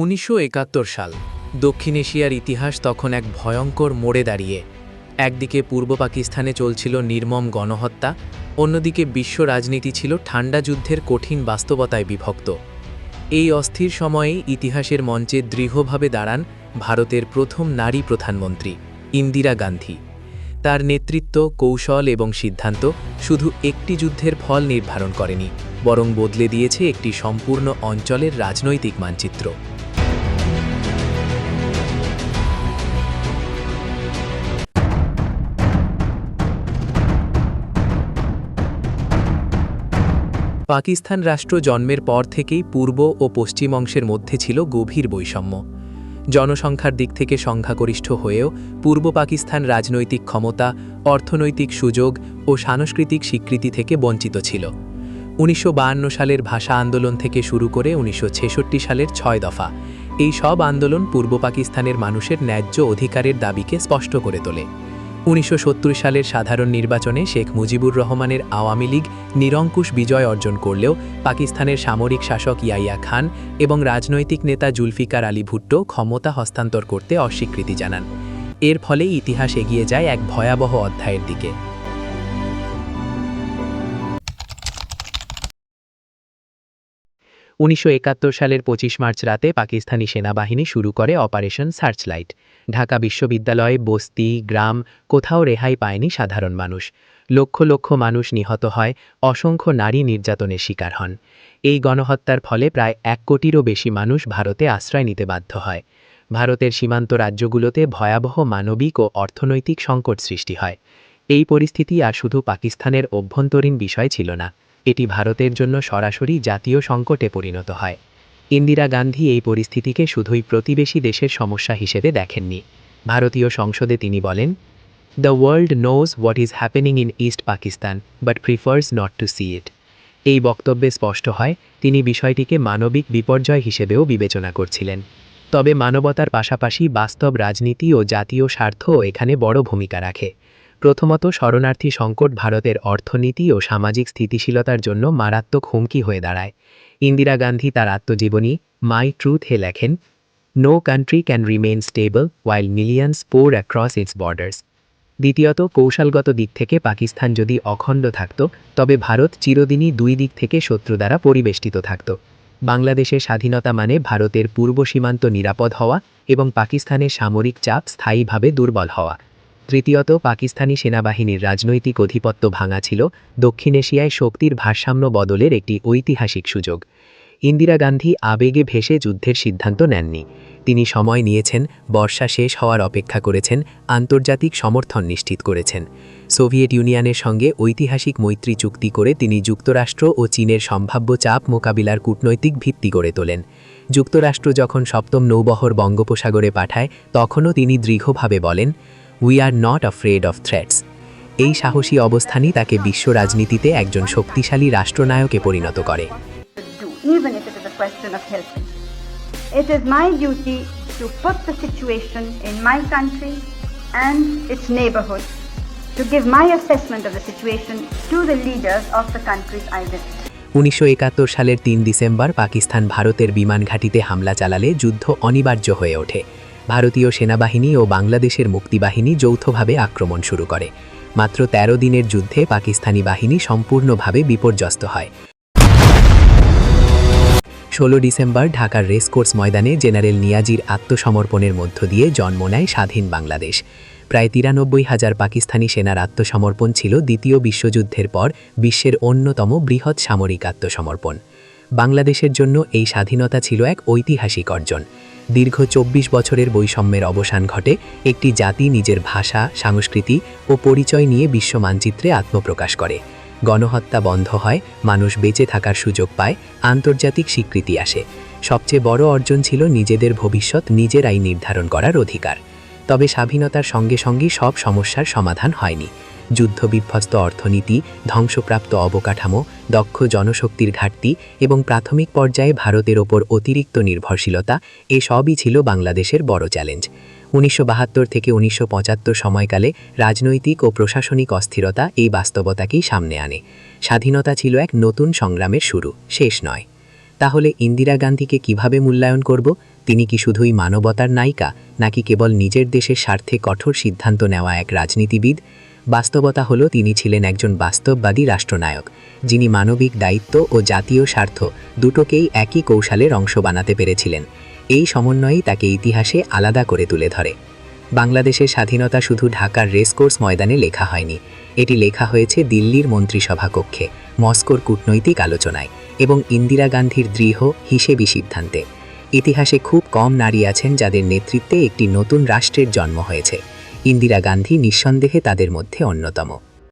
উনিশশো একাত্তর সাল, দক্ষিণ এশিয়ার ইতিহাস তখন এক ভয়ঙ্কর মোড়ে দাঁড়িয়ে। একদিকে পূর্ব পাকিস্তানে চলছিল নির্মম গণহত্যা, অন্যদিকে বিশ্ব রাজনীতি ছিল ঠান্ডা যুদ্ধের কঠিন বাস্তবতায় বিভক্ত। এই অস্থির সময়েই ইতিহাসের মঞ্চে দৃঢ়ভাবে দাঁড়ান ভারতের প্রথম নারী প্রধানমন্ত্রী, ইন্দিরা গান্ধী। তার নেতৃত্ব, কৌশল এবং সিদ্ধান্ত শুধু একটি যুদ্ধের ফল নির্ধারণ করেনি, বরং বদলে দিয়েছে একটি সম্পূর্ণ অঞ্চলের রাজনৈতিক মানচিত্র। পাকিস্তান রাষ্ট্র জন্মের পর থেকেই পূর্ব ও পশ্চিম অংশের মধ্যে ছিল গভীর বৈষম্য। জনসংখ্যার দিক থেকে সংখ্যাগরিষ্ঠ হয়েও পূর্ব পাকিস্তান রাজনৈতিক ক্ষমতা, অর্থনৈতিক সুযোগ ও সাংস্কৃতিক স্বীকৃতি থেকে বঞ্চিত ছিল। উনিশশো সালের ভাষা আন্দোলন থেকে শুরু করে উনিশশো ছেষট্টি সালের ছয় দফা। এই সব আন্দোলন পূর্ব পাকিস্তানের মানুষের ন্যায্য অধিকারের দাবিকে স্পষ্ট করে তোলে। উনিশশো সত্তর সালের সাধারণ নির্বাচনে শেখ মুজিবুর রহমানের আওয়ামী লীগ নিরঙ্কুশ বিজয় অর্জন করলেও পাকিস্তানের সামরিক শাসক ইয়াইয়া খান এবং রাজনৈতিক নেতা জুলফিকার আলী ভুট্টো ক্ষমতা হস্তান্তর করতে অস্বীকৃতি জানান। এর ফলে ইতিহাস এগিয়ে যায় এক ভয়াবহ অধ্যায়ের দিকে। উনিশশো একাত্তর সালের পঁচিশ মার্চ রাতে পাকিস্তানি সেনাবাহিনী শুরু করে অপারেশন সার্চলাইট। ঢাকা বিশ্ববিদ্যালয়ে বস্তি, গ্রাম কোথাও রেহাই পায়নি সাধারণ মানুষ। লক্ষ লক্ষ মানুষ নিহত হয়, অসংখ্য নারী নির্যাতনের শিকার হন। এই গণহত্যার ফলে প্রায় এক কোটিরও বেশি মানুষ ভারতে আশ্রয় নিতে বাধ্য হয়। ভারতের সীমান্ত রাজ্যগুলোতে ভয়াবহ মানবিক ও অর্থনৈতিক সংকট সৃষ্টি হয়। এই পরিস্থিতি আর শুধু পাকিস্তানের অভ্যন্তরীণ বিষয় ছিল না। এটি ভারতের জন্য সরাসরি জাতীয় সংকটে পরিণত হয়। ইন্দিরা গান্ধী এই পরিস্থিতিকে শুধুই প্রতিবেশী দেশের সমস্যা হিসেবে দেখেননি। ভারতীয় সংসদে তিনি বলেন the world knows what is happening in East Pakistan but prefers not to see it এই বক্তব্যে স্পষ্ট হয়, তিনি বিষয়টিকে মানবিক বিপর্যয় হিসেবেও বিবেচনা করছিলেন। তবে মানবতার পাশাপাশি বাস্তব রাজনীতি ও জাতীয় স্বার্থও এখানে বড় ভূমিকা রাখে। প্রথমত শরণার্থী সংকট ভারতের অর্থনীতি ও সামাজিক স্থিতিশীলতার জন্য মারাত্মক হুমকি হয়ে দাঁড়ায়। ইন্দিরা গান্ধী তার আত্মজীবনী মাই ট্রুথ লেখেন, no country can remain stable while millions pour across its borders. দ্বিতীয়ত, কৌশলগত দিক থেকে পাকিস্তান যদি অখণ্ড থাকত, তবে ভারত চিরদিনই দুই দিক থেকে শত্রু দ্বারা পরিবেষ্টিত থাকত। বাংলাদেশের স্বাধীনতা মানে ভারতের পূর্ব সীমান্ত নিরাপদ হওয়া এবং পাকিস্তানের সামরিক চাপ স্থায়ীভাবে দুর্বল হওয়া। তৃতীয়ত পাকিস্তানি সেনাবাহিনীর রাজনৈতিক অধিপত্য ভাঙা ছিল। দক্ষিণ এশিয়ায় শক্তির ভারসাম্য বদলের একটি ঐতিহাসিক সুযোগ। ইন্দিরা গান্ধী আবেগে ভেসে যুদ্ধের সিদ্ধান্ত নেননি। তিনি সময় নিয়েছেন, বর্ষা শেষ হওয়ার অপেক্ষা করেছেন, আন্তর্জাতিক সমর্থন নিশ্চিত করেছেন। সোভিয়েত ইউনিয়নের সঙ্গে ঐতিহাসিক মৈত্রী চুক্তি করে তিনি যুক্তরাষ্ট্র ও চীনের সম্ভাব্য চাপ মোকাবিলার কূটনৈতিক ভিত্তি গড়ে তোলেন। যুক্তরাষ্ট্র যখন সপ্তম নৌবহর বঙ্গোপসাগরে পাঠায়, তখনও তিনি দৃঢ়ভাবে বলেন we are not afraid of threats এই সাহসী অবস্থানই তাকে বিশ্ব রাজনীতিতে একজন শক্তিশালী রাষ্ট্রনায়কে পরিণত করে। উনিশশো একাত্তর সালের তিন ডিসেম্বর পাকিস্তান ভারতের বিমান ঘাটিতে হামলা চালালে যুদ্ধ অনিবার্য হয়ে ওঠে। ভারতীয় সেনাবাহিনী ও বাংলাদেশের মুক্তিবাহিনী যৌথভাবে আক্রমণ শুরু করে। মাত্র ১৩ দিনের যুদ্ধে পাকিস্তানি বাহিনী সম্পূর্ণভাবে বিপর্যস্ত হয়। ষোলো ডিসেম্বর ঢাকার রেসকোর্স ময়দানে জেনারেল নিয়াজির আত্মসমর্পণের মধ্য দিয়ে জন্ম নেয় স্বাধীন বাংলাদেশ। প্রায় তিরানব্বই হাজার পাকিস্তানি সেনার আত্মসমর্পণ ছিল দ্বিতীয় বিশ্বযুদ্ধের পর বিশ্বের অন্যতম বৃহৎ সামরিক আত্মসমর্পণ। বাংলাদেশের জন্য এই স্বাধীনতা ছিল এক ঐতিহাসিক অর্জন। দীর্ঘ চব্বিশ বছরের বৈষম্যের অবসান ঘটে একটি জাতি নিজের ভাষা, সংস্কৃতি ও পরিচয় নিয়ে বিশ্ব মানচিত্রে আত্মপ্রকাশ করে। গণহত্যা বন্ধ হয়, মানুষ বেঁচে থাকার সুযোগ পায়, আন্তর্জাতিক স্বীকৃতি আসে। সবচেয়ে বড় অর্জন ছিল নিজেদের ভবিষ্যৎ নিজেরাই নির্ধারণ করার অধিকার। তবে স্বাধীনতার সঙ্গে সঙ্গে সব সমস্যার সমাধান হয়নি। যুদ্ধবিধ্বস্ত অর্থনীতি, ধ্বংসপ্রাপ্ত অবকাঠামো, দক্ষ জনশক্তির ঘাটতি এবং প্রাথমিক পর্যায়ে ভারতের ওপর অতিরিক্ত নির্ভরশীলতা, এসবই ছিল বাংলাদেশের বড় চ্যালেঞ্জ। উনিশশো বাহাত্তর থেকে উনিশশো পঁচাত্তর সময়কালে রাজনৈতিক ও প্রশাসনিক অস্থিরতা এই বাস্তবতাকেই সামনে আনে। স্বাধীনতা ছিল এক নতুন সংগ্রামের শুরু, শেষ নয়। তাহলে ইন্দিরা গান্ধীকে কীভাবে মূল্যায়ন করব? তিনি কি শুধুই মানবতার নায়িকা, নাকি কেবল নিজের দেশের স্বার্থে কঠোর সিদ্ধান্ত নেওয়া এক রাজনীতিবিদ? বাস্তবতা হলো তিনি ছিলেন একজন বাস্তববাদী রাষ্ট্রনায়ক, যিনি মানবিক দায়িত্ব ও জাতীয় স্বার্থ দুটোকেই একই কৌশলের অংশ বানাতে পেরেছিলেন। এই সমন্বয়ই তাকে ইতিহাসে আলাদা করে তুলে ধরে। বাংলাদেশের স্বাধীনতা শুধু ঢাকার রেসকোর্স ময়দানে লেখা হয়নি। এটি লেখা হয়েছে দিল্লির মন্ত্রিসভা কক্ষে, মস্কোর কূটনৈতিক আলোচনায় এবং ইন্দিরা গান্ধীর দৃঢ় হিসেবি সিদ্ধান্তে। ইতিহাসে খুব কম নারী আছেন যাদের নেতৃত্বে একটি নতুন রাষ্ট্রের জন্ম হয়েছে। ইন্দিরা গান্ধী নিঃসন্দেহে তাদের মধ্যে অন্যতম।